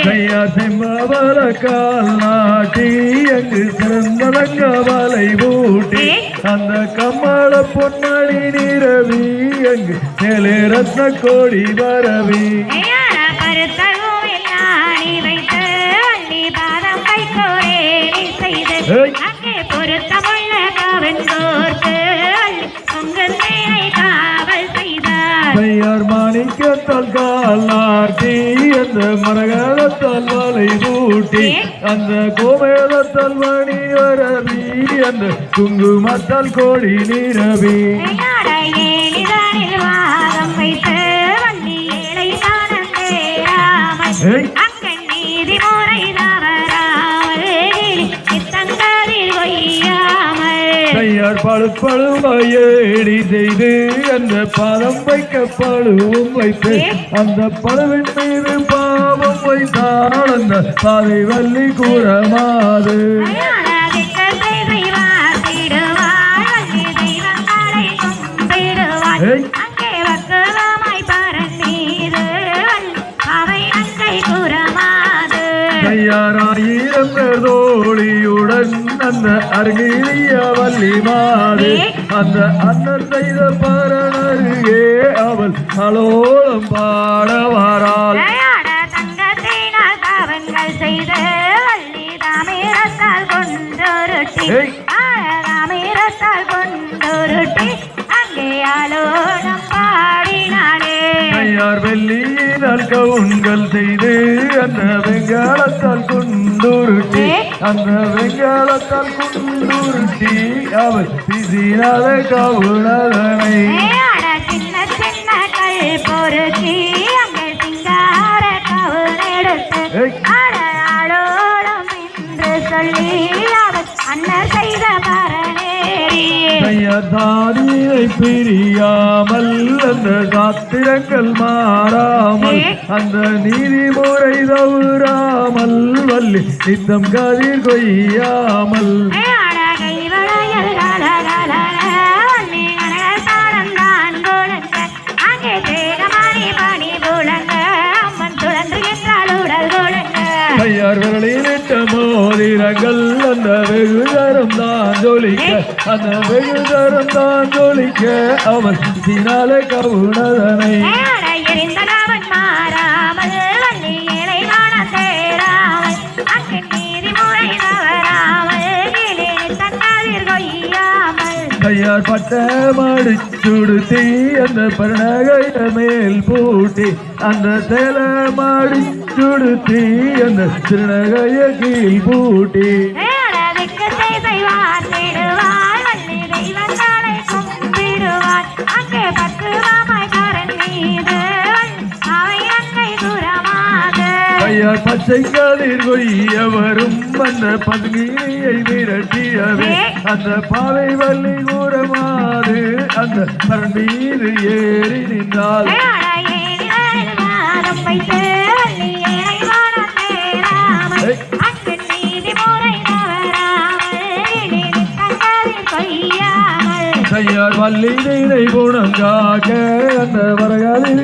வரவே கையா செம்பவர கால் நாட்டி அங்கு சிறந்ததங்க வலை பூட்டி அந்த கம்மள பொன்மணி நிறவி அங்கு மேலே ரத்ன கோடி வரவி பொருத்தமுள்ள காவன் கோர்த்து வள்ளி உங்கள் காவல் செய்தார். மாணிக்கத்தால் அந்த பூட்டி அந்த கோமேதத்தால் மணி வரவி அந்த குங்குமத்தால் கோடி நிரவி. நீதி முறை தவறாமல் இத்தங்கதில் கொய்யாமல் கையார் பழு பழுவையேடி செய்து அந்த பழம் வைக்க பழுவும் வைத்து அந்த பழுவின் மீது வைத்தால் அந்த பாதை வள்ளி கூறமாது. ஏய். கையாராயிரம் தோழியுடன் அந்த அருகிலிய வள்ளி மாது அந்த அண்ணன் செய்த பரணருகே அவள் அலோலம் பாட வாராள் ஏய். ஆலோலம் பாடினாளே கையார் வெள்ளியினால் கவுன்கள் செய்து அந்த வெங்காலத்தால் குண்டுருட்டி அந்த வெங்காலத்தால் குண்டுருட்டி அவள் பிசினால கவுனதனை அட சின்ன சின்ன கல் பொறுக்கி அங்கே சிங்கார ஏய். தானியை பிரியாமல் அந்த சாத்திரங்கள் மாறாமல் அந்த நீதிமுறை தவறாமல் வள்ளி நித்தம் கதிர் கொய்யாமல் கையார் விரலிலிட்ட மோதிரங்கள் அந்த வெகு தரம் தான் ஜொலிக்க அந்த வெகு தரம் தான் ஜொலிக்க. அவன் சினால கவுனதனை கொய்யாமல் கையார் பட்ட அந்த பரணகைய மேல் பூட்டி அந்த சேல மடிச்சுடுத்தி அந்த திருநகைய கீழ் பூட்டி. செய்வார் கையார் பச்சை கதிர் கொய்ய வரும் அந்த பதுங்கியை விரட்டியவே அந்த பாவை வள்ளி கூறமாது. அந்த பரன் மீது ஏறி நின்றாள். வைத்து வள்ளி நீரை குணங்காக்க அந்த வரகாதில்